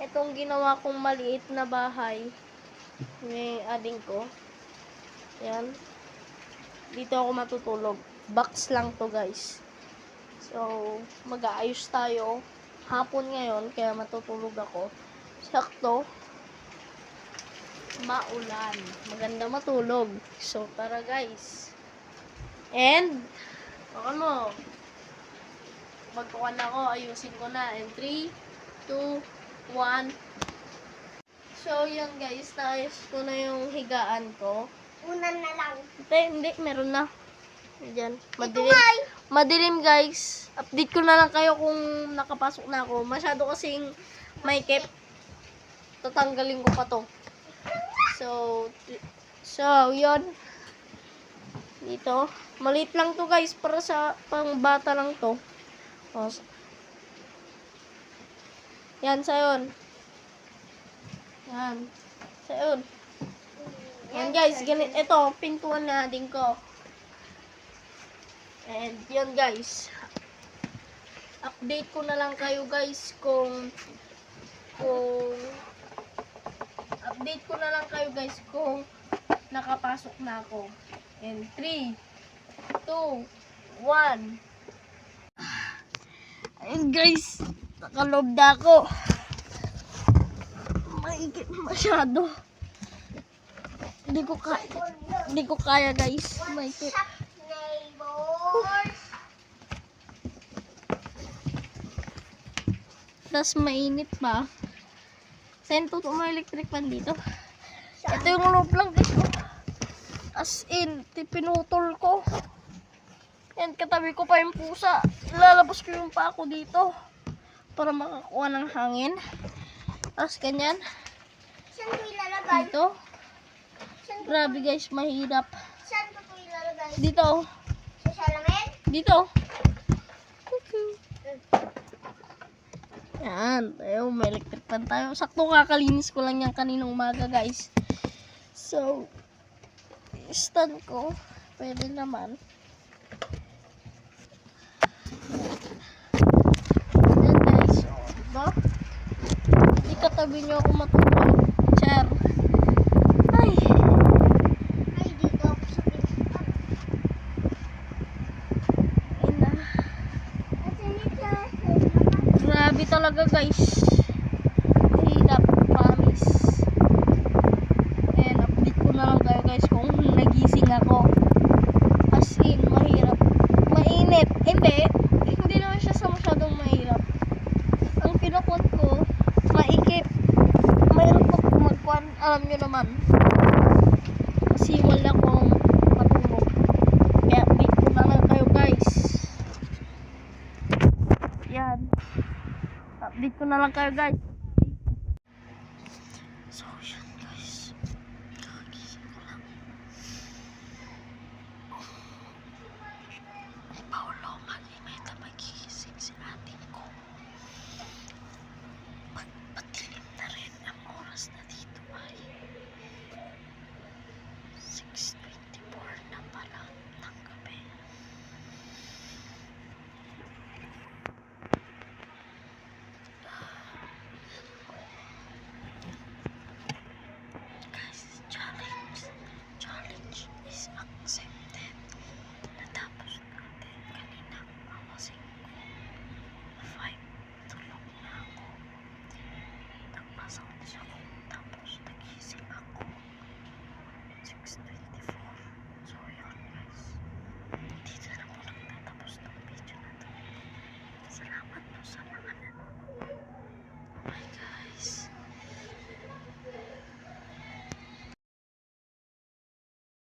itong ginawa kong maliit na bahay ni ading ko. Yan. Dito ako matutulog. Box lang to guys. So, mag-aayos tayo. Hapon ngayon, kaya matutulog ako. Sakto. Maulan. Maganda matulog. So, tara guys. And, baka mo. Magkukan ako, ayusin ko na. And 3, 2, 1. So, yan guys. Naayos ko na yung higaan ko. Unan na lang. Hindi, hindi. Meron na. Diyan. Madilim. eh. Madilim guys. Update ko na lang kayo kung nakapasok na ako. Masyado kasing may cap. Tatanggalin ko pa to. So, so, yon Dito. Maliit lang to guys. Para sa pang bata lang to. O, yan, sayon. Yan. Sayon. Yan guys, ganit ito, pintuan na din ko. And yun guys. Update ko na lang kayo guys kung kung update ko na lang kayo guys kung nakapasok na ako. And 3 2 1 Ayun guys, nakalob na ako. Maigit masyado. Hindi ko kaya. Hindi ko kaya guys. Maigit. Tapos mainit pa. Saan to may electric fan dito? Ito yung loob lang. As in, pinutol ko. Yan, katabi ko pa yung pusa. Lalabas ko yung pa ako dito. Para makakuha ng hangin. Tapos ganyan. Saan ko ilalagay? Dito. Grabe guys, mahirap. saan ko ilalagay? Dito. Sa salamin? Dito. Cuckoo. Yan. Tayo, may electric fan tayo. Sakto kakalinis ko lang yan kaninang umaga, guys. So, stand ko. Pwede naman. Guys. O, diba? Hindi katabi niyo ako matulog. Char. Ay. Ay, dito ako sa. Ina. At nito, Grabe talaga guys. Hirap, promise. And update ko na lang kayo guys kung nagising ako. As in, mahirap. Mainit. Hindi. Hindi naman siya sa masyadong mahirap. Ang pinakot ko, maikip. Mayroon ko magkuhan. Alam nyo naman. Kasi wala akong matulog. Kaya update ko na lang kayo guys. Yan. Update na lang kayo guys. So, yan guys. Kakagising ko lang. Ay, Paolo, mag-imay na magigising si ating ko. Pag patilim na rin ang oras na dito ay 6.24 na pala ng gabi. Guys, challenge. Challenge is accepted. Natapos kanina alasing ko. Five, tulog na ako. Nagpasok siya ko. Tapos nagising ako. 6.24.